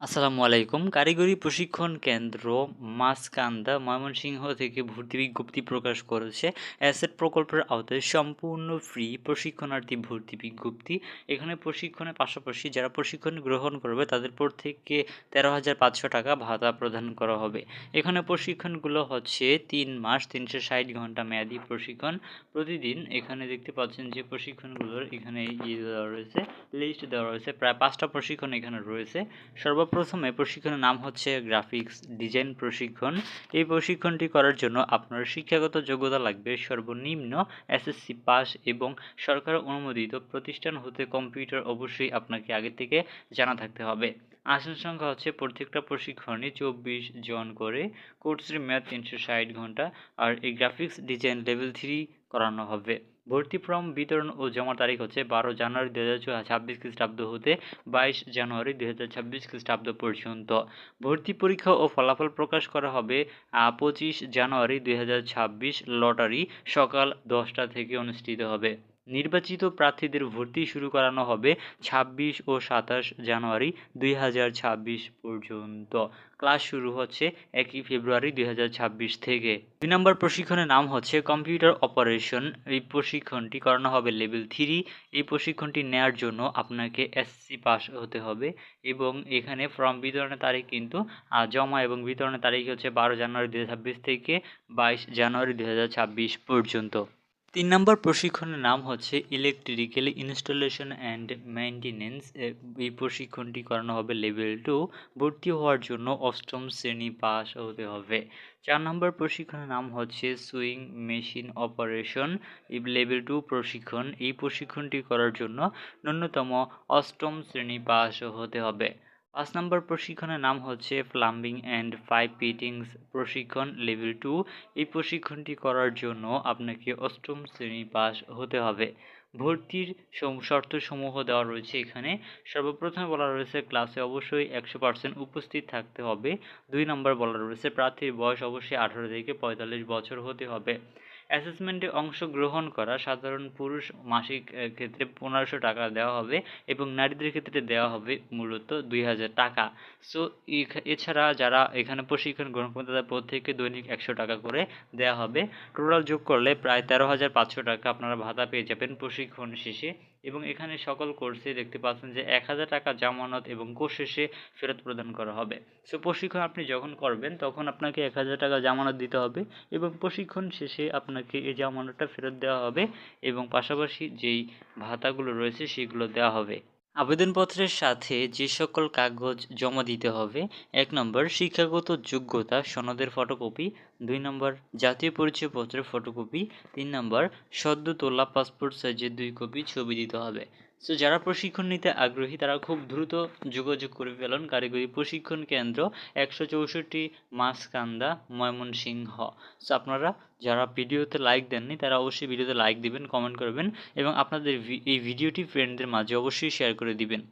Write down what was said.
আসসালামু আলাইকুম। কারিগরি প্রশিক্ষণ কেন্দ্র মাসকান্দা ময়মনসিংহ থেকে ভর্তি বিজ্ঞপ্তি প্রকাশ করেছে। অ্যাসেট প্রকল্পের আওতায় সম্পূর্ণ ফ্রি প্রশিক্ষণার্থী ভর্তি বিজ্ঞপ্তি। এখানে প্রশিক্ষণের পাশাপাশি যারা প্রশিক্ষণ গ্রহণ করবে, তাদের পর থেকে তেরো হাজার পাঁচশো টাকা ভাতা প্রদান করা হবে। এখানে প্রশিক্ষণগুলো হচ্ছে তিন মাস, তিনশো ষাট ঘণ্টা মেয়াদি প্রশিক্ষণ। প্রতিদিন এখানে দেখতে পাচ্ছেন যে প্রশিক্ষণগুলোর এখানে ইয়ে দেওয়া রয়েছে, লিস্ট দেওয়া রয়েছে। প্রায় পাঁচটা প্রশিক্ষণ এখানে রয়েছে। সর্বপ্রথমে প্রশিক্ষণের নাম হচ্ছে গ্রাফিক্স ডিজাইন প্রশিক্ষণ। এই প্রশিক্ষণটি করার জন্য আপনার শিক্ষাগত যোগ্যতা লাগবে সর্বনিম্ন এসএসসি পাস এবং সরকার অনুমোদিত প্রতিষ্ঠান হতে কম্পিউটার অবশ্যই আপনাকে আগে থেকে জানা থাকতে হবে। আসন সংখ্যা হচ্ছে প্রত্যেকটা প্রশিক্ষণে চব্বিশ জন করে। কোর্সের মেয়াদ তিনশো ষাট ঘণ্টা। আর এই গ্রাফিক্স ডিজাইন লেভেল থ্রি করানো হবে। ভর্তি ফর্ম বিতরণ ও জমা তারিখ হচ্ছে বারো জানুয়ারি দু হাজার ছাব্বিশ খ্রিস্টাব্দ হতে বাইশ জানুয়ারি দু হাজার ছাব্বিশ খ্রিস্টাব্দ পর্যন্ত। ভর্তি পরীক্ষা ও ফলাফল প্রকাশ করা হবে পঁচিশ জানুয়ারি দু হাজার ছাব্বিশ লটারি সকাল দশটা থেকে অনুষ্ঠিত হবে। নির্বাচিত প্রার্থীদের ভর্তি শুরু করানো হবে ছাব্বিশ ও সাতাশ জানুয়ারি দুই হাজার ছাব্বিশ পর্যন্ত। ক্লাস শুরু হচ্ছে একই ফেব্রুয়ারি দুই হাজার ছাব্বিশ থেকে। দুই নম্বর প্রশিক্ষণের নাম হচ্ছে কম্পিউটার অপারেশন। এই প্রশিক্ষণটি করানো হবে লেভেল থ্রি। এই প্রশিক্ষণটি নেওয়ার জন্য আপনাকে এসসি পাস হতে হবে এবং এখানে ফর্ম বিতরণের তারিখ কিন্তু জমা এবং বিতরণের তারিখ হচ্ছে বারো জানুয়ারি দু ছাব্বিশ থেকে বাইশ জানুয়ারি দু হাজার ছাব্বিশ পর্যন্ত। তিন নম্বর প্রশিক্ষণের নাম হচ্ছে ইলেকট্রিক্যাল ইনস্টলেশন অ্যান্ড মেনটেনেন্স এই প্রশিক্ষণটি করানো হবে লেভেল টু ভর্তি হওয়ার জন্য অষ্টম শ্রেণি পাস হতে হবে। চার নম্বর প্রশিক্ষণের নাম হচ্ছে sewing machine operation level two প্রশিক্ষণ। এই প্রশিক্ষণটি করার জন্য ন্যূনতম অষ্টম শ্রেণি পাস হতে হবে। পাঁচ নম্বর প্রশিক্ষণের নাম হচ্ছে প্লাম্বিং অ্যান্ড পাইপ ফিটিংস প্রশিক্ষণ লেভেল টু এই প্রশিক্ষণটি করার জন্য আপনাকে অষ্টম শ্রেণি পাস হতে হবে। ভর্তির শর্তসমূহ দেওয়া রয়েছে এখানে। সর্বপ্রথমে বলা রয়েছে ক্লাসে অবশ্যই একশো পার্সেন্ট উপস্থিত থাকতে হবে। দুই নম্বর বলা রয়েছে, প্রার্থীর বয়স অবশ্যই আঠারো থেকে পঁয়তাল্লিশ বছর হতে হবে। অ্যাসেসমেন্টে অংশগ্রহণ করা সাধারণ পুরুষ মাসিক ক্ষেত্রে পনেরোশো টাকা দেওয়া হবে এবং নারীদের ক্ষেত্রে দেওয়া হবে মূলত দুই হাজার টাকা। সো এছাড়া যারা এখানে প্রশিক্ষণ গ্রহণ করবে তাদের প্রত্যেককে দৈনিক একশো টাকা করে দেওয়া হবে। টোটাল যোগ করলে প্রায় তেরো হাজার পাঁচশো টাকা আপনারা ভাতা পেয়ে যাবেন প্রশিক্ষণ শেষে। এবং এখানে সকল কোর্সে দেখতে পাচ্ছেন যে এক হাজার টাকা জামানত এবং কোর্স শেষে ফেরত প্রদান করা হবে। সো প্রশিক্ষণ আপনি যখন করবেন, তখন আপনাকে এক হাজার টাকা জামানত দিতে হবে এবং প্রশিক্ষণ শেষে আপনাকে এই জামানতটা ফেরত দেওয়া হবে এবং পাশাপাশি যেই ভাতাগুলো রয়েছে, সেগুলো দেওয়া হবে। আবেদনপত্রের সাথে যে সকল কাগজ জমা দিতে হবে, এক নম্বর শিক্ষাগত যোগ্যতা, সনদের ফটোকপি দুই নম্বর জাতীয় পরিচয়পত্রের ফটোকপি তিন নম্বর সদ্য তোলা পাসপোর্ট সাইজের দুই কপি ছবি দিতে হবে। সো যারা প্রশিক্ষণ নিতে আগ্রহী, তারা খুব দ্রুত যোগাযোগ করে ফেলুন। কারিগরি প্রশিক্ষণ কেন্দ্র একশো চৌষট্টি মাসকান্দা, ময়মনসিংহ। সো আপনারা যারা ভিডিওতে লাইক দেননি, তারা অবশ্যই ভিডিওতে লাইক দিবেন কমেন্ট করবেন এবং আপনাদের এই ভিডিওটি ফ্রেন্ডদের মাঝে অবশ্যই শেয়ার করে দিবেন।